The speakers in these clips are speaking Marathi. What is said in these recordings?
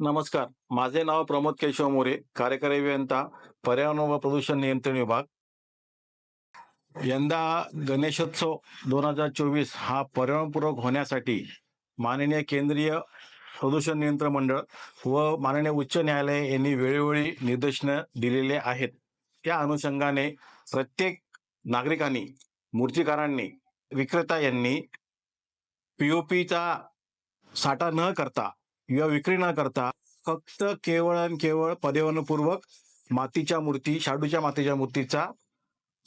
नमस्कार. माझे नाव प्रमोद केशव मोरे कार्यकारी अभियंता पर्यावरण व प्रदूषण नियंत्रण विभाग. यंदा गणेशोत्सव दोन हजार चोवीस हा पर्यावरणपूरक होण्यासाठी माननीय केंद्रीय प्रदूषण नियंत्रण मंडळ व माननीय उच्च न्यायालय यांनी वेळोवेळी निर्देशनं दिलेले आहेत. त्या अनुषंगाने प्रत्येक नागरिकांनी मूर्तिकारांनी विक्रेता यांनी पीओपीचा साठा न करता किंवा विक्री न करता फक्त केवळ आणि केवळ पर्यावरणपूर्वक मातीच्या मूर्ती शाडूच्या मातीच्या मूर्तीचा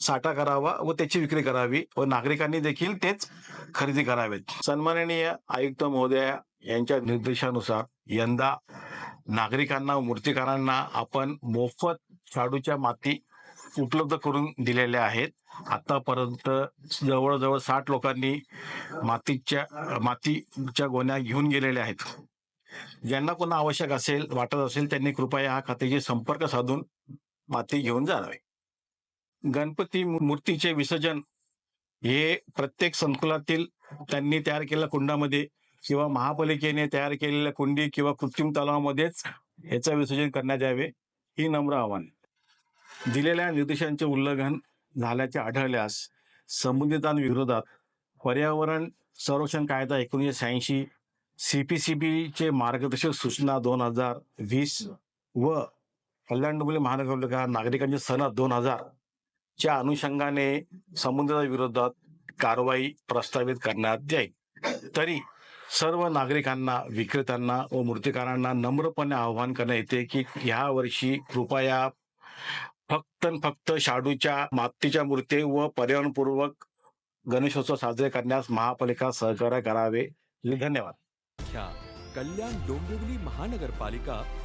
साठा करावा व त्याची विक्री करावी व नागरिकांनी देखील तेच खरेदी करावेत. सन्माननीय आयुक्त महोदय यांच्या निर्देशानुसार यंदा नागरिकांना मूर्तीकारांना मूर्तिकारांना आपण मोफत शाडूच्या माती उपलब्ध करून दिलेल्या आहेत. आतापर्यंत जवळजवळ साठ लोकांनी मातीच्या मातीच्या गोण्या घेऊन गेलेल्या आहेत. ज्यांना कोणा आवश्यक असेल वाटत असेल त्यांनी कृपया हा खात्याशी संपर्क साधून माती घेऊन जावे गणपती मूर्तीचे विसर्जन हे प्रत्येक संकुलातील त्यांनी तयार केलेल्या कुंडामध्ये किंवा महापालिकेने तयार केलेल्या कुंडी किंवा कृत्रिम तलावामध्येच याचं विसर्जन करण्यात यावे ही नम्र आव्हान. दिलेल्या निर्देशांचे उल्लंघन झाल्याचे आढळल्यास संबंधितांविरोधात पर्यावरण संरक्षण कायदा एकोणीसशे शहाऐंशी सीपीसीबी चे मार्गदर्शक सूचना दोन हजार वीस व कल्याण डोंबिवली महानगरपालिका नागरिकांचे सनद दोन हजार च्या अनुषंगाने संबंधितांविरोधात कारवाई प्रस्तावित करण्यात येईल. तरी सर्व नागरिकांना विक्रेत्यांना व मूर्तिकारांना नम्रपणे आवाहन करण्यात येते की ह्या वर्षी कृपया फक्त फक्त शाडूच्या मातीच्या मूर्ती व पर्यावरणपूर्वक गणेशोत्सव साजरे करण्यास महापालिका सहकार्य करावे. धन्यवाद. संख्या. कल्याण डोंबिवली महानगरपालिका